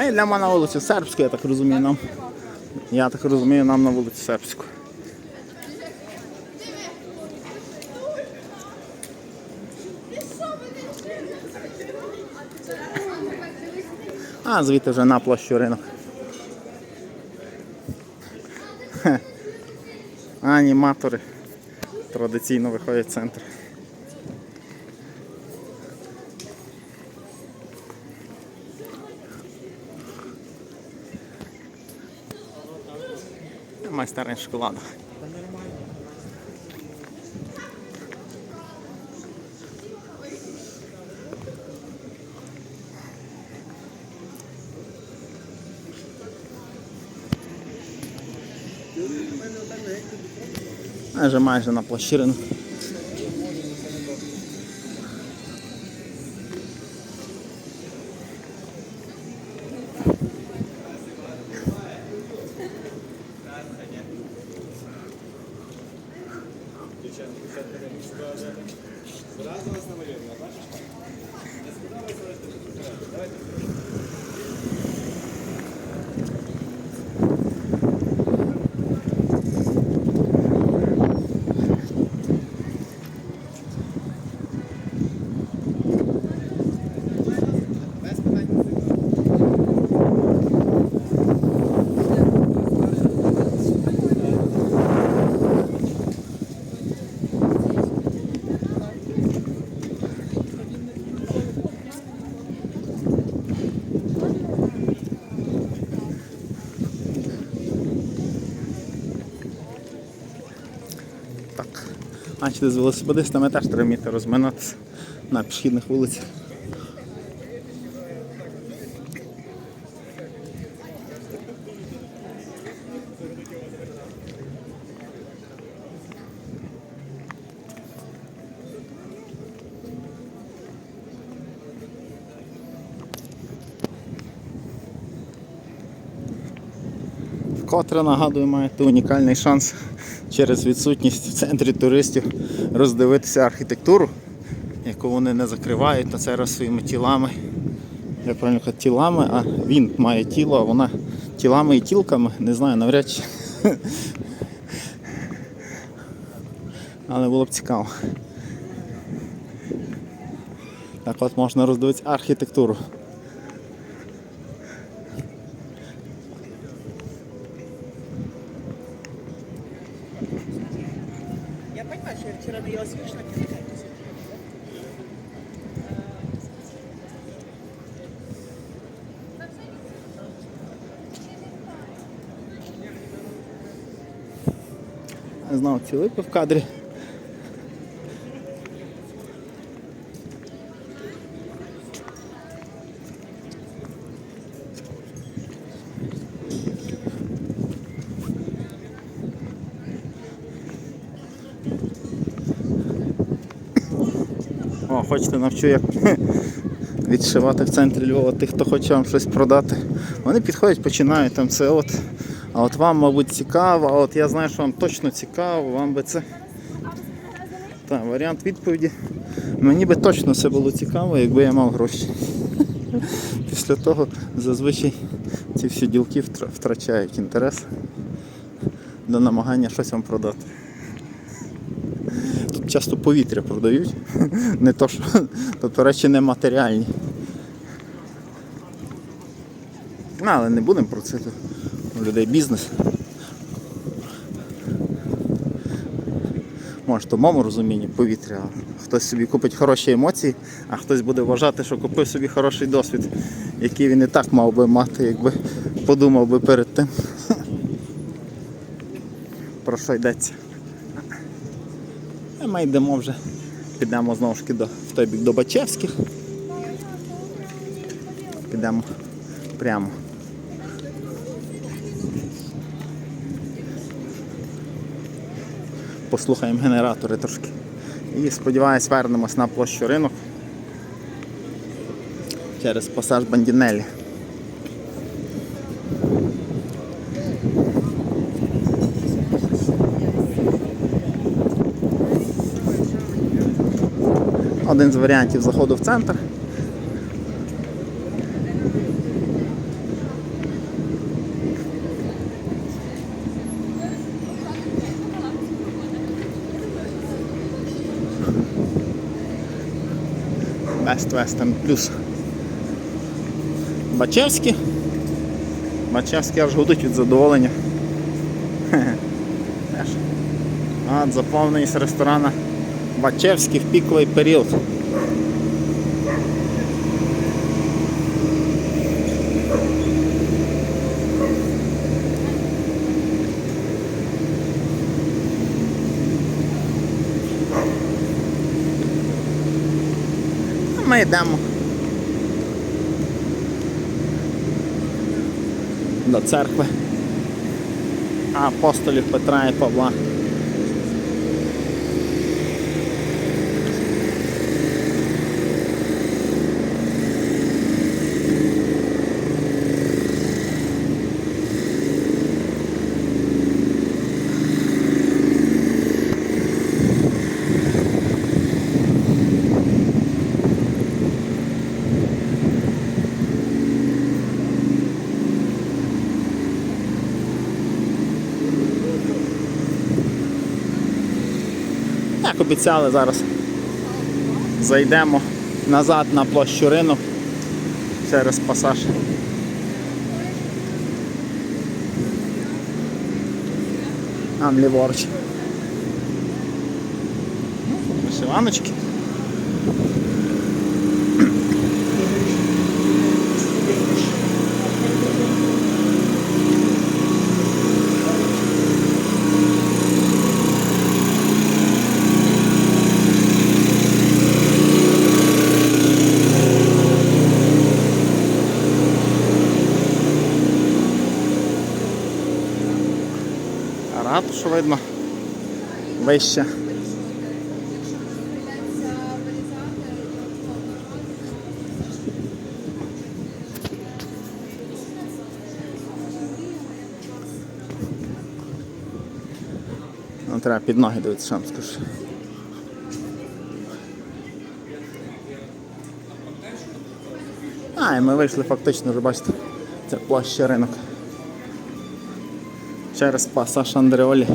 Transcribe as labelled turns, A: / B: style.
A: А йдемо на вулицю Сербську, я так розумію, нам. Я так розумію, нам на вулицю Сербську. А, звідти вже на площу ринок. Аніматори традиційно виходять в центр. Майстерня шоколаду. Майже майже на площі ринку. Зразу вас намалюємо, бачиш? Не сподобається, давайте. Так. Бачите, з велосипедистами теж треба вміти розминатися на пішохідних вулицях. Вкотре нагадую, маєте унікальний шанс через відсутність в центрі туристів роздивитися архітектуру, яку вони не закривають на цей раз своїми тілами. Я правильно кажу, тілами, а він має тіло, а вона тілами і тілками, не знаю, навряд чи. Але було б цікаво. Так от можна роздивитися архітектуру.
B: Я понимаю, что я вчера наелась вишня, не знаю.
A: Знову ці липи О, хочете навчу, як відшивати в центрі Львова тих, хто хоче вам щось продати. Вони підходять, починають там це от. А от вам, мабуть, цікаво, а от я знаю, що вам точно цікаво, вам би це. Так, варіант відповіді. Мені би точно все було цікаво, якби я мав гроші. Після того зазвичай ці всі ділки втрачають інтерес до намагання щось вам продати. Часто повітря продають, не то, що тобто речі не матеріальні. Ну, але не будемо про це. У людей бізнес. Може, в моєму розумінні повітря. Хтось собі купить хороші емоції, а хтось буде вважати, що купив собі хороший досвід, який він і так мав би мати, якби подумав би перед тим. Про що йдеться. А ми йдемо вже. Підемо знову ж до, в той бік до Бачевських. Підемо прямо. Послухаємо генератори трошки. І сподіваюсь, вернемось на площу ринок через пасаж Бандінелі. Один з варіантів заходу в центр. Best Western плюс Бачевські. Бачевські аж гудуть від задоволення. Аж з ресторана. Бачевський в піковий період. А Ми йдемо. До церкви апостолів Петра і Павла. Обіцяли, зараз зайдемо назад на площу ринок через пасаж. Там ліворуч. Вишиваночки. Ратушу видно. Вище. Ну, треба під ноги дивитися, що вам скажу. А, і ми вийшли фактично, вже бачите, це площа ринок. Через пасаж Андреолі.